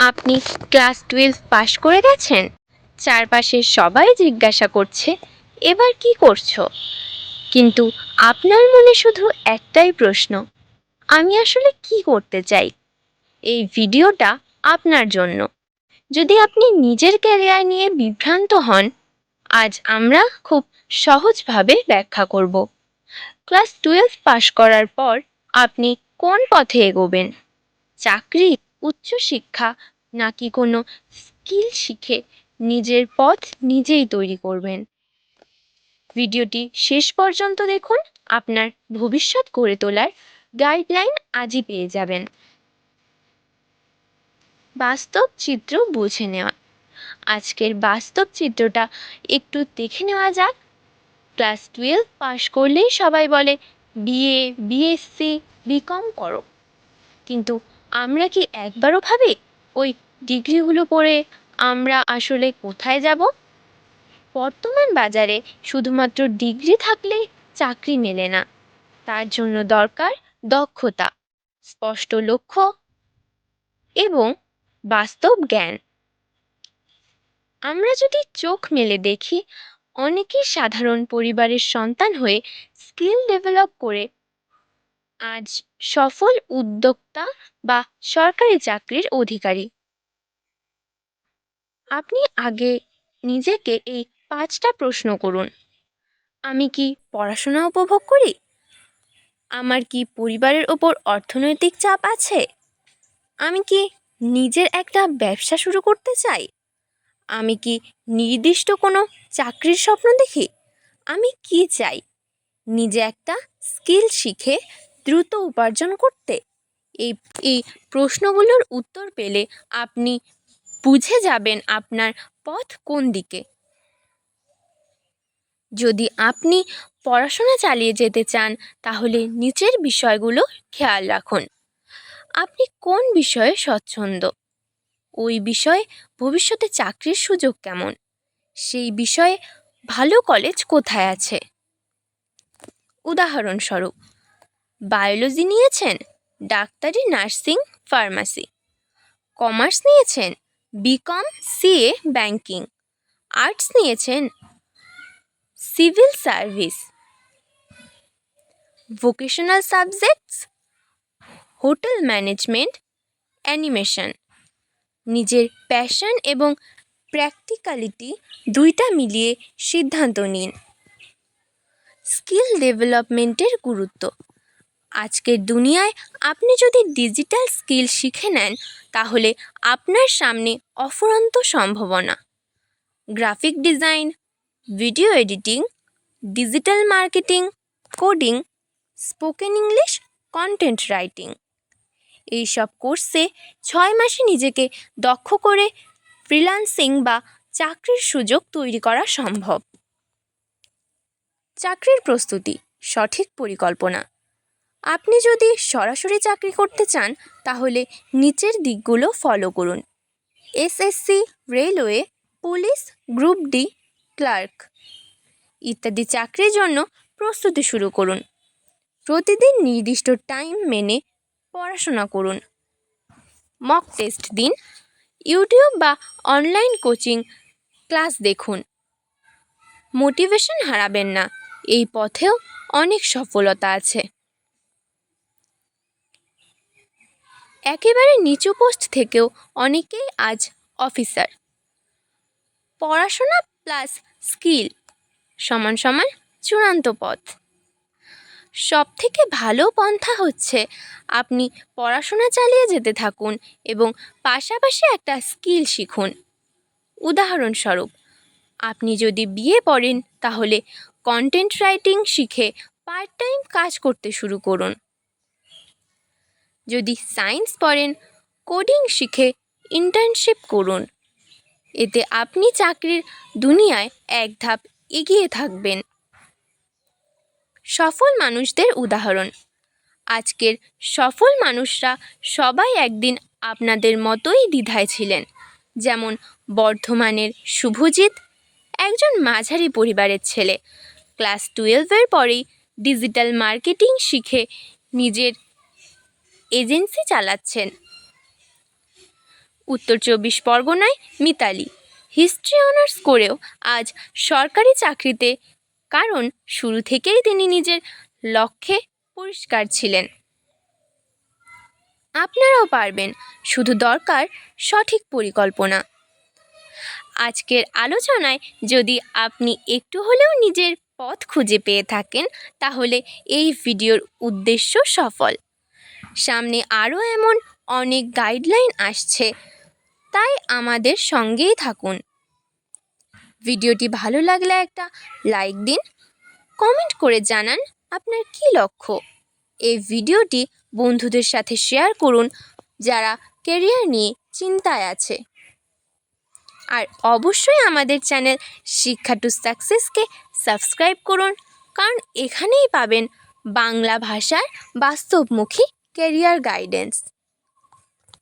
আপনি class twelve pass করে গেছেন? চারপাশের সবাই জিজ্ঞাসা করছে, এবার কি করছ? কিন্তু আপনার মনে শুধু একটাই প্রশ্ন, আমি আসলে কি করতে চাই? এই ভিডিওটা আপনার জন্য। যদি আপনি নিজের ক্যারিয়ার নিয়ে বিভ্রান্ত হন, আজ আমরা খুব সহজভাবে ব্যাখ্যা করব। ক্লাস টুয়েলভ পাশ করার পর আপনি কোন পথে এগোবেন? চাকরি উচ্চশিক্ষা নাকি কোনো স্কিল শিখে নিজের পথ নিজেই তৈরি করবেন? ভিডিওটি শেষ পর্যন্ত দেখুন, আপনার ভবিষ্যৎ গড়ে তোলার গাইডলাইন আজই পেয়ে যাবেন। বাস্তব চিত্র বুঝে নেওয়া। আজকের বাস্তব চিত্রটা একটু দেখে নেওয়া যাক। ক্লাস টুয়েলভ পাশ করলেই সবাই বলে, বিএ, বিএসসি, বিকম করো। কিন্তু আমরা কি একবারও ভাবি ওই ডিগ্রিগুলো পড়ে আমরা আসলে কোথায় যাব? বর্তমান বাজারে শুধুমাত্র ডিগ্রি থাকলেই চাকরি মেলে না। তার জন্য দরকার দক্ষতা, স্পষ্ট লক্ষ্য এবং বাস্তব জ্ঞান। আমরা যদি চোখ মেলে দেখি, অনেকেই সাধারণ পরিবারের সন্তান হয়ে স্কিল ডেভেলপ করে আজ সফল উদ্যোক্তা বা সরকারি চাকরির অধিকারী। আপনি আগে নিজেকে এই পাঁচটা প্রশ্ন করুন। আমি কি পড়াশোনা উপভোগ করি? আমার কি পরিবারের ওপর অর্থনৈতিক চাপ আছে? আমি কি নিজের একটা ব্যবসা শুরু করতে চাই? আমি কি নির্দিষ্ট কোনো চাকরির স্বপ্ন দেখি? আমি কি চাই? নিজে একটা স্কিল শিখে দ্রুত উপার্জন করতে? এই এই প্রশ্নগুলোর উত্তর পেলে আপনি বুঝে যাবেন আপনার পথ কোন দিকে। যদি আপনি পড়াশোনা চালিয়ে যেতে চান, তাহলে নিচের বিষয়গুলো খেয়াল রাখুন। আপনি কোন বিষয়ে স্বচ্ছন্দ? ওই বিষয়ে ভবিষ্যতে চাকরির সুযোগ কেমন? সেই বিষয়ে ভালো কলেজ কোথায় আছে? উদাহরণস্বরূপ বায়োলজি নিয়েছেন, ডাক্তারি, নার্সিং, ফার্মাসি। কমার্স নিয়েছেন, বিকম, সিএ, ব্যাংকিং। আর্টস নিয়েছেন, civil service. Vocational subjects, hotel management, animation. নিজের প্যাশন এবং প্র্যাকটিক্যালিটি দুইটা মিলিয়ে সিদ্ধান্ত নিন। স্কিল ডেভেলপমেন্টের গুরুত্ব। আজকের দুনিয়ায় আপনি যদি ডিজিটাল স্কিল শিখে নেন, তাহলে আপনার সামনে অফুরন্ত সম্ভাবনা। Graphic design video editing digital marketing coding spoken English content writing এইসব কোর্সে ছয় মাসে নিজেকে দক্ষ করে ফ্রিল্যান্সিং বা চাকরির সুযোগ তৈরি করা সম্ভব। চাকরির প্রস্তুতি, সঠিক পরিকল্পনা। আপনি যদি সরাসরি চাকরি করতে চান, তাহলে নিচের দিকগুলো ফলো করুন। SSC railway police group D clerk ইত্যাদি চাকরির জন্য প্রস্তুতি শুরু করুন। প্রতিদিন নির্দিষ্ট টাইম মেনে পড়াশোনা করুন। মক টেস্ট দিন। ইউটিউব বা অনলাইন কোচিং ক্লাস দেখুন। মোটিভেশন হারাবেন না। এই পথেও অনেক সফলতা আছে। একেবারে নিচু পোস্ট থেকেও অনেকেই আজ অফিসার। পড়াশোনা প্লাস স্কিল সমান সমান চূড়ান্ত পথ। সব থেকে ভালো পন্থা হচ্ছে আপনি পড়াশোনা চালিয়ে যেতে থাকুন এবং পাশাপাশি একটা স্কিল শিখুন। উদাহরণস্বরূপ, আপনি যদি বিয়ে পড়েন তাহলে কন্টেন্ট রাইটিং শিখে পার্ট টাইম কাজ করতে শুরু করুন। যদি সায়েন্স পড়েন, কোডিং শিখে ইন্টার্নশিপ করুন। এতে আপনি চাকরির দুনিয়ায় এক ধাপ এগিয়ে থাকবেন। সফল মানুষদের উদাহরণ। আজকের সফল মানুষরা সবাই একদিন আপনাদের মতোই দ্বিধায় ছিলেন। যেমন বর্ধমানের শুভজিৎ, একজন মাঝারি পরিবারের ছেলে। ক্লাস টুয়েলভের পরেই ডিজিটাল মার্কেটিং শিখে নিজের এজেন্সি চালাচ্ছেন। উত্তর চব্বিশ পরগনায় মিতালি। হিস্ট্রি অনার্স করেও আজ সরকারি চাকরিতে, কারণ শুরু থেকেই তিনি নিজের লক্ষ্যে পরিষ্কার ছিলেন। আপনারাও পারবেন, শুধু দরকার সঠিক পরিকল্পনা। আজকের আলোচনায় যদি আপনি একটু হলেও নিজের পথ খুঁজে পেয়ে থাকেন, তাহলে এই ভিডিওর উদ্দেশ্য সফল। সামনে আরও এমন অনেক গাইডলাইন আসছে, তাই আমাদের সঙ্গেই থাকুন। ভিডিওটি ভালো লাগলে একটা লাইক দিন, কমেন্ট করে জানান আপনার কী লক্ষ্য। এই ভিডিওটি বন্ধুদের সাথে শেয়ার করুন যারা কেরিয়ার নিয়ে চিন্তায় আছে। আর অবশ্যই আমাদের চ্যানেল শিক্ষা টু সাকসেসকে সাবস্ক্রাইব করুন, কারণ এখানেই পাবেন বাংলা ভাষার বাস্তবমুখী কেরিয়ার গাইডেন্স